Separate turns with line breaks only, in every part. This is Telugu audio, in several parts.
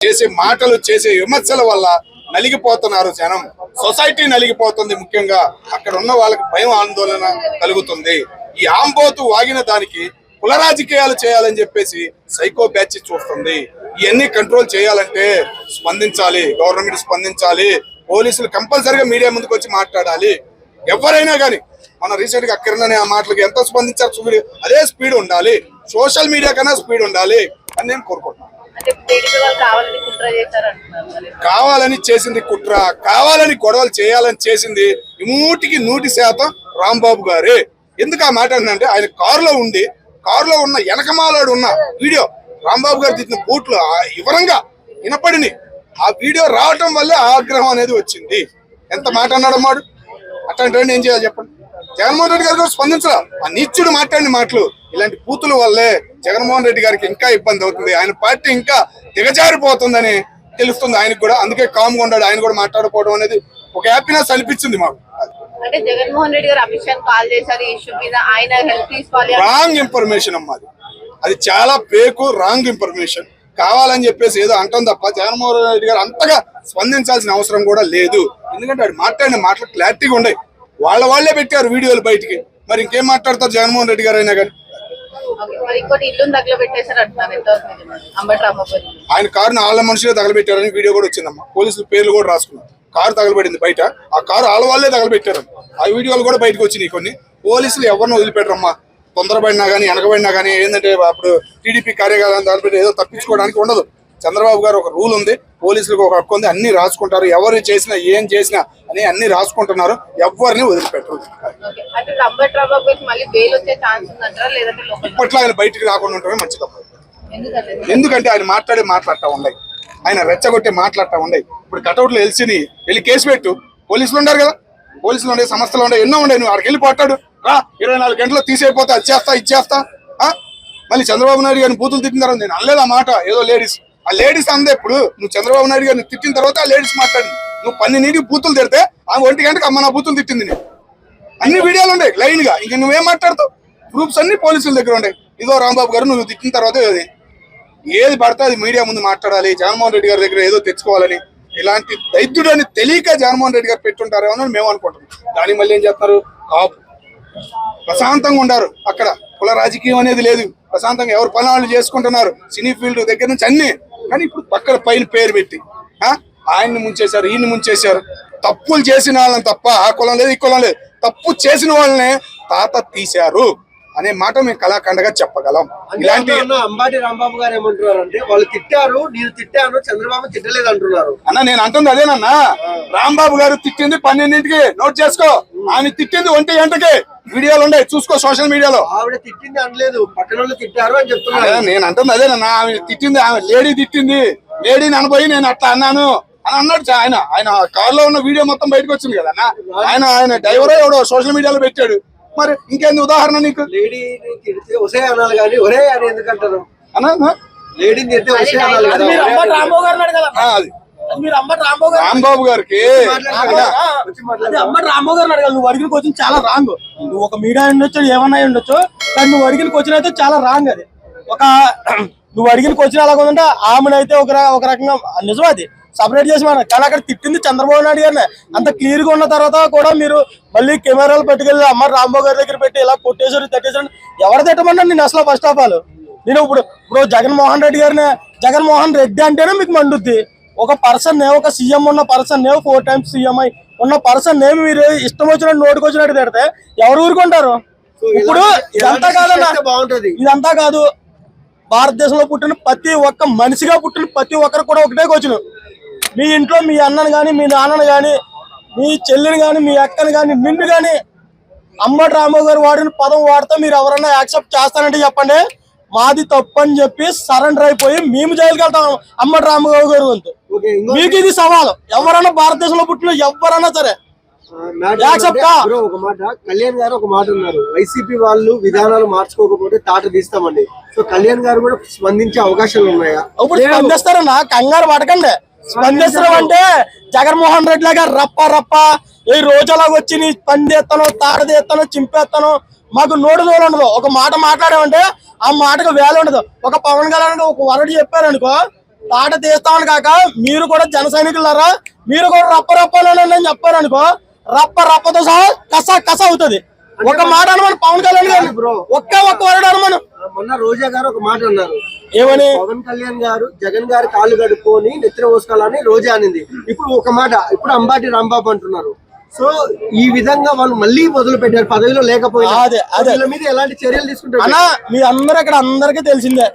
చేసే మాటలు చేసే విమర్శల వల్ల నలిగిపోతున్నారు జనం. సొసైటీ నలిగిపోతుంది ముఖ్యంగా. అక్కడ ఉన్న వాళ్ళకి భయం ఆందోళన కలుగుతుంది. ఈ ఆంబోతు వాగిన దానికి కుల రాజకీయాలు చేయాలని చెప్పేసి సైకో బ్యాచ్ చూస్తుంది. ఇవన్నీ కంట్రోల్ చేయాలంటే స్పందించాలి. గవర్నమెంట్ స్పందించాలి. పోలీసులు కంపల్సరిగా మీడియా ముందుకు వచ్చి మాట్లాడాలి. ఎవరైనా కానీ మన రీసెంట్గా కిరణ్ ఆ మాటలకు ఎంత స్పందించారు అదే స్పీడ్ ఉండాలి. సోషల్ మీడియా కన్నా స్పీడ్ ఉండాలి అని నేను కోరుకుంటున్నాను.
కావాలని
చేసింది కుట్ర కావాలని గొడవలు చేయాలని చేసింది నూటికి నూటి శాతం రాంబాబు గారే. ఎందుకు ఆ మాట అంటే ఆయన కారులో ఉండి కారులో ఉన్న వెనకమాలాడు ఉన్న వీడియో రాంబాబు గారు తిట్టిన బూట్లు ఆ వివరంగా వినపడిని. ఆ వీడియో రావటం వల్లే ఆగ్రహం అనేది వచ్చింది. ఎంత మాట అన్నాడు అమ్మాడు అట్లాంటి ఏం చేయాలి చెప్పండి? జగన్మోహన్ రెడ్డి గారు కూడా స్పందించరా ఆ నీచుడు మాట్లాడిన మాటలు ఇలాంటి పూతుల వల్లే జగన్మోహన్ రెడ్డి గారికి ఇంకా ఇబ్బంది అవుతుంది. ఆయన పార్టీ ఇంకా దిగజారిపోతుందని తెలుస్తుంది ఆయనకు కూడా. అందుకే కామ్గా ఉన్నాడు. ఆయన కూడా మాట్లాడుకోవడం అనేది ఒక హ్యాపీనెస్ అనిపించింది మాకు.
అంటే జగన్మోహన్ రెడ్డి గారు అమిత్ షా కాల్ చేశారు ఈ ఇష్యూ మీద. ఆయన హెల్ప్ తీసుకోవాలి
రాంగ్ ఇన్ఫర్మేషన్ అమ్మా అది. అది చాలా పేకు రాంగ్ ఇన్ఫర్మేషన్. కావాలని చెప్పేసి ఏదో అంటాం తప్ప జగన్మోహన్ రెడ్డి గారు అంతగా స్పందించాల్సిన అవసరం కూడా లేదు. ఎందుకంటే వాడు మాట్లాడిన మాటలు క్లారిటీగా ఉన్నాయి. వాళ్ళ వాళ్ళే పెట్టారు వీడియోలు బయటికి. మరి ఇంకేం మాట్లాడతారు జగన్మోహన్ రెడ్డి గారు అయినా కానీ? ఆయన కారుని ఆళ్ళ మనుషులే తగలబెట్టారని వీడియో కూడా వచ్చిందమ్మా. పోలీసులు పేర్లు కూడా రాసుకున్నారు. కారు తగలబడింది బయట. ఆ కారు ఆళ్ళ వాళ్ళే తగలబెట్టారు. ఆ వీడియోలు కూడా బయటకు వచ్చినాయి కొన్ని. పోలీసులు ఎవరిని వదిలిపెట్టరమ్మా. తొందరపడినా కానీ వెనకబడినా కానీ ఏంటంటే అప్పుడు టీడీపీ కార్యక్రమం దానిపై ఏదో తప్పించుకోవడానికి ఉండదు. చంద్రబాబు గారు ఒక రూల్ ఉంది. పోలీసులకు ఒక హక్కు ఉంది అన్ని రాసుకుంటారు. ఎవరు చేసినా ఏం చేసినా అని అన్ని రాసుకుంటున్నారు. ఎవరిని వదిలిపెట్టరు. ఇప్పట్లో ఆయన బయటికి రాకుండా ఉండటమే మంచిదమ్మా
ఎందుకంటే?
ఎందుకంటే ఆయన మాట్లాడే మాట్లాడటా ఉన్నాయి ఆయన రెచ్చగొట్టే మాట్లాడటా ఉన్నాయి ఇప్పుడు కటౌట్లు ఎల్సిని వెళ్ళి కేసు పెట్టు. పోలీసులు ఉన్నారు కదా. పోలీసులు ఉండే సంస్థలు ఉండే ఎన్నో ఉండే. నువ్వు అక్కడికి వెళ్ళి పట్టాడు రా ఇరవై నాలుగు గంటలు తీసేయపోతే అది చేస్తా ఇది చేస్తా. ఆ? మళ్ళీ చంద్రబాబు నాయుడు గారిని బూతులు తిట్టిన తర్వాత నేను అనలేదు ఆ మాట? ఏదో లేడీస్. ఆ లేడీస్ అందే ఇప్పుడు. నువ్వు చంద్రబాబు నాయుడు గారిని తిట్టిన తర్వాత ఆ లేడీస్ మాట్లాడి నువ్వు పన్ని నీటికి బూతులు తిడితే ఆమె ఒంటి గంటకి అమ్మ నా బూతులు తిట్టింది నేను. అన్ని వీడియోలు ఉన్నాయి లైన్గా. ఇంక నువ్వేం మాట్లాడతావు? ప్రూఫ్స్ అన్ని పోలీసుల దగ్గర ఉన్నాయి ఇదో రాంబాబు గారు నువ్వు తిట్టిన తర్వాత అది ఏది పడితే అది మీడియా ముందు మాట్లాడాలి. జగన్మోహన్ రెడ్డి గారి దగ్గర ఏదో తెచ్చుకోవాలని. ఇలాంటి దైద్యుడు అని తెలియక జగన్మోహన్ రెడ్డి గారు పెట్టుంటారేమో అని మేము అనుకుంటున్నాం. దాని మళ్ళీ ఏం చేస్తున్నారు కాపు ప్రశాంతంగా ఉండారు అక్కడ. కుల రాజకీయం అనేది లేదు. ప్రశాంతంగా ఎవరు పని చేసుకుంటున్నారు? సినీ ఫీల్డ్ దగ్గర నుంచి అన్ని కానీ ఇప్పుడు పక్కన పైన పేరు పెట్టి ఆ? ఆయన్ని ముంచేశారు ఈయన్ని ముంచేశారు. తప్పులు చేసిన వాళ్ళని తప్ప ఆ కులం లేదు ఈ కులం లేదు. తప్పు చేసిన వాళ్ళనే తాత తీశారు. అనే మాట మేము కళాఖండగా చెప్పగలం. ఇలాంటి
అంబాటి రాంబాబు గారు ఏమంటున్నారు అంటే వాళ్ళు తిట్టారు నేను తిట్టాను చంద్రబాబు తిట్టలేదు అంటున్నారు
అన్న నేను అంటుంది అదేనన్నా రాంబాబు గారు తిట్టింది పన్నెండింటికి నోట్ చేసుకో. ఆయన తిట్టింది ఒంటి గంటకి. వీడియోలు ఉన్నాయి చూసుకో సోషల్ మీడియాలో.
ఆవిడ తిట్టింది అనలేదు పక్కన వాళ్ళు తిట్టారు అని చెప్తున్నారు.
నేను అంటుంది అదేనన్నా ఆమె తిట్టింది ఆమె లేడీ తిట్టింది. లేడీని అనబోయి నేను అట్లా అన్నాను అని అన్నాడు ఆయన. ఆయన కారులో ఉన్న వీడియో మొత్తం బయటకు వచ్చింది కదా అన్న ఆయన ఆయన డ్రైవర్ ఎవడో సోషల్ మీడియాలో పెట్టాడు. మరి ఇంకేంది ఉదాహరణ నీకు?
లేడీని తిడితే ఒసే అనాలి కానీ ఒరే అని ఎందుకంటారు?
అన్నా అన్నా?
లేడీని తిడితే ఒసే అనాలి కదా.
మీరు అంబటి రాంబాబు
ఆ, అది.
అది మీరు అంబటి రాంబాబు గారు
రాంబాబు గారికి?
వచ్చి
అది? అంబటి రాంబాబు గారిని అడగాలి. నువ్వు అడిగిన క్వశ్చన్ చాలా రాంగ్ నువ్వు ఒక మీడియా ఉండొచ్చు ఏమన్నా ఉండొచ్చు కానీ నువ్వు అడిగిన క్వశ్చన్ అయితే చాలా రాంగ్ అది. ఒక నువ్వు అడిగిన క్వశ్చన్ ఎలా ఉందంటే ఆమెనైతే ఒక ర- ఒక రకంగా నిజం అది. సపరేట్ చేసి మన కానీ అక్కడ తిట్టింది చంద్రబాబు నాయుడు గారిని. అంత క్లియర్గా ఉన్న తర్వాత కూడా మీరు మళ్ళీ కెమెరాలు పెట్టుకెళ్ళి అమ్మ రాంబాబు గారి దగ్గర పెట్టి ఇలా కొట్టేసారు తట్టేసారు ఎవరు తిట్టమన్నా నేను అసలు ఫస్ట్ ఆఫ్ ఆల్ నేను ఇప్పుడు ఇప్పుడు జగన్మోహన్ రెడ్డి గారిని జగన్మోహన్ రెడ్డి అంటేనే మీకు మండుద్ది. ఒక పర్సన్ ఒక సీఎం ఉన్న పర్సన్ ఫోర్ టైమ్స్ సీఎం అయి ఉన్న పర్సన్ నేమ్ మీరు ఇష్టం వచ్చినట్టు నోటికి వచ్చినట్టు తిడితే ఎవరు ఊరుకుంటారు? ఇప్పుడు ఇదంతా కాదన్న
చేస్తే బాగుంటది.
ఇదంతా కాదు. భారతదేశంలో పుట్టిన ప్రతి ఒక్క మనిషిగా పుట్టిన ప్రతి ఒక్కరు కూడా ఒకటే క్వశ్చన్ మీ ఇంట్లో మీ అన్నను కానీ మీ నాన్నను కానీ మీ చెల్లిని కానీ మీ అక్కని కానీ నిన్ను కానీ అమ్మటి రామో గారు వాడిన పదం వాడితే మీరు ఎవరన్నా యాక్సెప్ట్ చేస్తారంటే చెప్పండి. మాది తప్పు అని చెప్పి సరెండర్ అయిపోయి మేము జైలుకి వెళ్తాం అమ్మటి రామరావు గారు వంతు మీకు ఇది సవాలు. ఎవరన్నా భారతదేశంలో పుట్టిన ఎవరన్నా సరే.
ఒక మాట. కళ్యాణ్ గారు ఒక మాట ఉన్నారు వైసీపీ వాళ్ళు విధానాలు మార్చుకోకపోతే తాట తీస్తామండి. సో కళ్యాణ్ గారు కూడా స్పందించే అవకాశాలు ఉన్నాయా?
ఇప్పుడు స్పందిస్తారన్నా కంగారు పడకండి. స్పందిస్తారు అంటే జగన్మోహన్ రెడ్డి లాగా రప్ప రప్ప ఈ రోజులాగా వచ్చి నీ పందేస్తాను తాడదేస్తాను చింపేస్తాను మాకు నోటు దూరం ఉండదు. ఒక మాట మాట్లాడామంటే ఆ మాటకు వేల ఉండదు. ఒక పవన్ కళ్యాణ్ ఒక వరడు చెప్పారనుకో తాట తీస్తామని కాక మీరు కూడా జన సైనికులారా మీరు కూడా రప్ప రప్పలోనని అని చెప్పారు అనుకో రప్ప రప్పతో సహా కస కస అవుతుంది. ఒక మాట అనమని పవన్ కళ్యాణ్ గారు. ఒక్క ఒక్క వరడు అనమను.
మొన్న రోజా గారు ఒక మాట అన్నారు.
ఏమని?
పవన్ కళ్యాణ్ గారు జగన్ గారి కాళ్ళు కడుక్కొని నెత్తిన పోసుకోవాలని రోజా అనింది. ఇప్పుడు ఒక మాట ఇప్పుడు అంబాటి రాంబాబు అంటున్నారు. సో ఈ విధంగా వాళ్ళు మళ్ళీ మొదలు పెట్టారు పదవిలో లేకపోయినా.
అదే, అదే.
వీళ్ళ మీద ఎలాంటి చర్యలు తీసుకుంటారు?
అన్నా మీ అందరూ ఇక్కడ అందరికీ తెలిసిందే.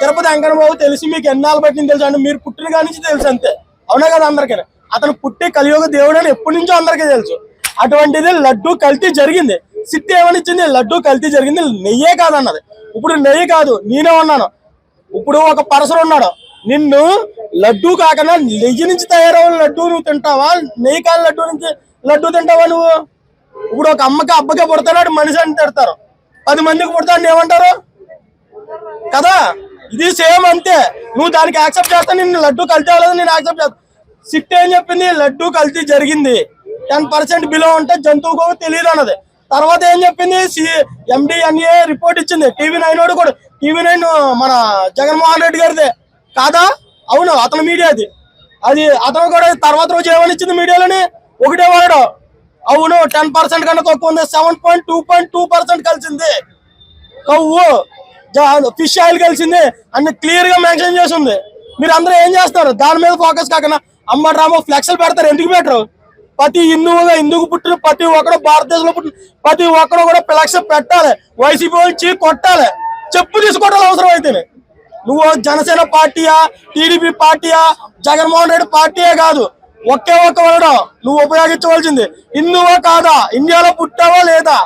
తిరుపతి వెంకన్న బాబు తెలిసి మీకు ఎన్నాళ్ళు పట్టింది తెలుసు అంటే మీరు పుట్టిన కాడి నుంచి తెలుసు అంతే. అవునా కదా అందరికీ? అతను పుట్టి కలియుగ దేవుడు అని ఎప్పటి నుంచో అందరికీ తెలుసు. అటువంటిది లడ్డు కల్తీ జరిగింది. సిట్టి ఏమని ఇచ్చింది లడ్డు కల్తీ జరిగింది. నెయ్యే కాదన్నది. ఇప్పుడు నెయ్యి కాదు నేనే ఉన్నాను. ఇప్పుడు ఒక పరసరు ఉన్నాడు. నిన్ను లడ్డు కాకుండా నెయ్యి నుంచి తయారవ్వ లడ్డు నువ్వు తింటావా? నెయ్యి కాని లడ్డు నుంచి లడ్డు తింటావా నువ్వు? ఇప్పుడు ఒక అమ్మకి అబ్బకి పుడతాడు మనిషి అని తిడతారు. పది మందికి పుడతాడు ఏమంటారు? కదా? ఇది సేమ్ అంతే. నువ్వు దానికి యాక్సెప్ట్ చేస్తా నిన్ను లడ్డు కల్తీ అవ్వలేదు నేను యాక్సెప్ట్ చేస్తా. సిట్ ఏం చెప్పింది లడ్డు కల్తీ జరిగింది. టెన్ పర్సెంట్ బిలో ఉంటే జంతువుకు తెలియదు అన్నది. తర్వాత ఏం చెప్పింది? ఎండిఎన్ఏ రిపోర్ట్ ఇచ్చింది. టీవీ నైన్ వాడు కూడా టీవీ నైన్ మన జగన్మోహన్ రెడ్డి గారిదే. కాదా? అవును అతని మీడియాది అది. అతను కూడా తర్వాత రోజు ఏమనిచ్చింది మీడియాలోని? ఒకటే వాడు. అవును టెన్ పర్సెంట్ కన్నా తక్కువ ఉంది seven point two point two percent కలిసింది. కవ్వు. ఫిష్ ఆయిల్ కలిసింది. అన్ని క్లియర్గా మెన్షన్ చేసి ఉంది మీరు అందరూ ఏం చేస్తారు? దాని మీద ఫోకస్ కాకుండా అమ్మ డ్రామా ఫ్లెక్స్లు పెడతారు. ఎందుకు పెట్టరు? ప్రతి హిందువుగా హిందువుకు పుట్టిన ప్రతి ఒక్కడు భారతదేశంలో పుట్టిన ప్రతి ఒక్కడు కూడా ఫ్లెక్స్ పెట్టాలి. వైసీపీ వచ్చి కొట్టాలి చెప్పు తీసుకోవడం అవసరం అయితేనే నువ్వు జనసేన పార్టీయా టీడీపీ పార్టీయా జగన్మోహన్ రెడ్డి పార్టీయే కాదు. ఒకే ఒక్క వరడం నువ్వు ఉపయోగించవలసింది. ఇందువో కాదా? ఇండియాలో పుట్టావా లేదా?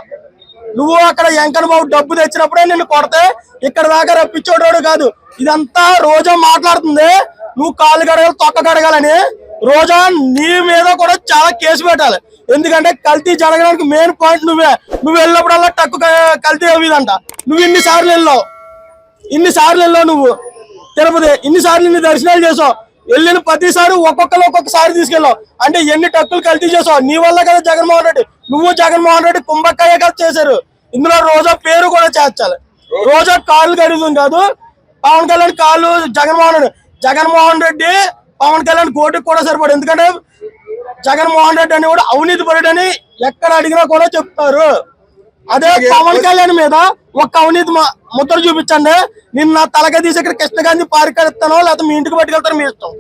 నువ్వు అక్కడ వెంకటబాబు డబ్బు తెచ్చినప్పుడే నిన్ను కొడితే ఇక్కడ దాకా రప్పించోడోడు కాదు. ఇదంతా రోజు మాట్లాడుతుంది. నువ్వు కాళ్ళు గడగలు తొక్క గడగాలని రోజా నీ మీద కూడా చాలా కేసు పెట్టాలి. ఎందుకంటే కల్తీ జరగడానికి మెయిన్ పాయింట్ నువ్వే. నువ్వు వెళ్ళినప్పుడల్లా టక్కు కల్తీ అవ్వదంట. నువ్వు ఇన్ని సార్లు వెళ్ళావు. ఇన్ని సార్లు వెళ్ళావు నువ్వు. తిరుపతి ఇన్ని సార్లు ఇన్ని దర్శనాలు చేసావు. వెళ్ళిన ప్రతిసారి ఒక్కొక్కరు ఒక్కొక్కసారి తీసుకెళ్ళావు. అంటే ఎన్ని టక్కులు కల్తీ చేసావు? నీ వల్ల కదా జగన్మోహన్ రెడ్డి. నువ్వు జగన్మోహన్ రెడ్డి కుంభక్కయ్య కదా చేశారు. ఇందులో రోజా పేరు కూడా చేర్చాలి. రోజా కాళ్ళు కడుగుతుంది కాదు. పవన్ కళ్యాణ్ కాళ్ళు జగన్మోహన్ రెడ్డి. జగన్మోహన్ రెడ్డి పవన్ కళ్యాణ్ కోటికి కూడా సరిపడు. ఎందుకంటే జగన్మోహన్ రెడ్డి అని కూడా అవినీతి పరుడని ఎక్కడ అడిగినా కూడా చెప్తారు. అదే పవన్ కళ్యాణ్ మీద ఒక్క అవినీతి ముద్ర చూపించండి. నిన్న తలక తీసి ఇక్కడ కృష్ణగాంధీ పార్క్ ఇస్తానో లేకపోతే మీ ఇంటికి పట్టుకెళ్తారో మీ ఇష్టం.